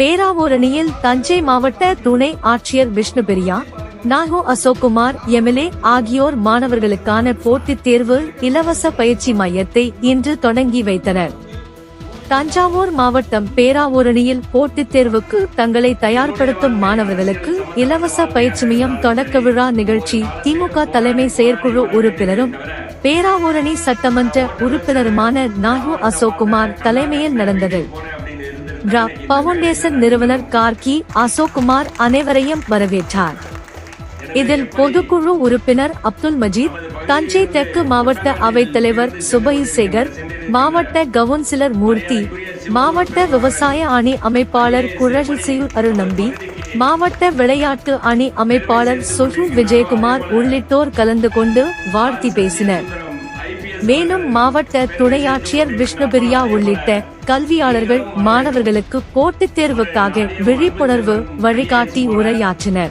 பேராவூரணியில் தஞ்சை மாவட்ட துணை ஆட்சியர் விஷ்ணு பெரியா நாகோ அசோக்குமார் எம்எல்ஏ ஆகியோர் மாணவர்களுக்கான போட்டித் தேர்வு இலவச பயிற்சி மையத்தை இன்று தொடங்கி வைத்தனர். தஞ்சாவூர் மாவட்டம் பேராவூரணியில் போட்டித் தேர்வுக்கு தங்களை தயார்படுத்தும் மாணவர்களுக்கு இலவச பயிற்சி மையம் தொடக்க விழா நிகழ்ச்சி திமுக தலைமை செயற்குழு உறுப்பினரும் பேராவூரணி சட்டமன்ற உறுப்பினருமான நாகு அசோக்குமார் தலைமையில் நடந்தது. பவுண்டேசன் நிறுவனர் கார்கி அசோக்குமார் அனைவரையும் வரவேற்றார். இதில் பொதுக்குழு உறுப்பினர் அப்துல் மஜீத் தஞ்சை தெற்கு மாவட்ட அவைத்தலைவர் சுபை சேகர் மாவட்ட கவுன்சிலர் மூர்த்தி மாவட்ட விவசாய அணி அமைப்பாளர் குழல்சியூர் அருள்நம்பி மாவட்ட விளையாட்டு அணி அமைப்பாளர் சுஷு விஜயகுமார் உள்ளிட்டோர் கலந்து கொண்டு வாழ்த்தி பேசினர். மேலும் மாவட்ட துணையாட்சியர் விஷ்ணுபிரியா உள்ளிட்ட கல்வியாளர்கள் மாணவர்களுக்கு போட்டித் தேர்வுக்காக விழிப்புணர்வு வழிகாட்டி உரையாற்றினர்.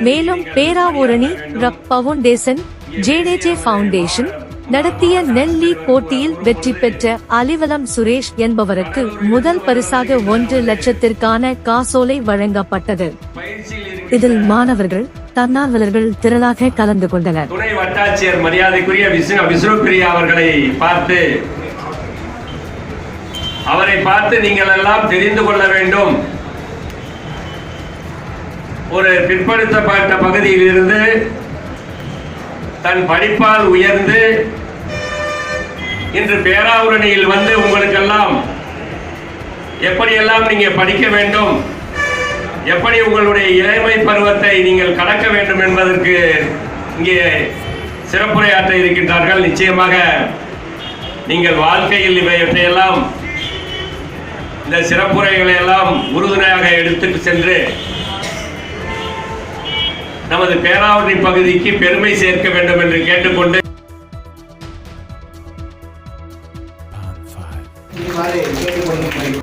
மேலும் பேராவூரணி ரப். பவுண்டேசன் ஜேடேஜே ஃபவுண்டேஷன் நடத்திய நெல்லி போட்டியில் வெற்றி பெற்ற அலிவலம் சுரேஷ் என்பவருக்கு முதல் பரிசாக ஒன்று லட்சத்திற்கான காசோலை வழங்கப்பட்டது. இதில் மாணவர்கள் தன்னார்வலர்கள் திரளாக கலந்து கொண்டனர். துணை வட்டாட்சியர் மரியாதைக்குரிய விஷ்ணு அவர்களை பார்த்து அவரை பார்த்து நீங்கள் எல்லாம் தெரிந்து கொள்ள வேண்டும். ஒரு பிற்படுத்தப்பட்ட பகுதியில் இருந்து தன் படிப்பால் உயர்ந்து இன்று பேராவூரணியில் வந்து உங்களுக்கெல்லாம் எப்படியெல்லாம் நீங்க படிக்க வேண்டும்? எப்படி உங்களுடைய இளமை பருவத்தை நீங்கள் கடக்க வேண்டும் என்பதற்கு இங்கே சிறப்புரையாற்ற இருக்கின்றார்கள். நிச்சயமாக நீங்கள் வாழ்க்கையில் இவையற்றையெல்லாம் இந்த சிறப்புரைகளை எல்லாம் உறுதுணையாக எடுத்துட்டு சென்று நமது பேராவூரணி பகுதிக்கு பெருமை சேர்க்க வேண்டும் என்று கேட்டுக்கொண்டு கேட்டுக்கொள்ளும்படி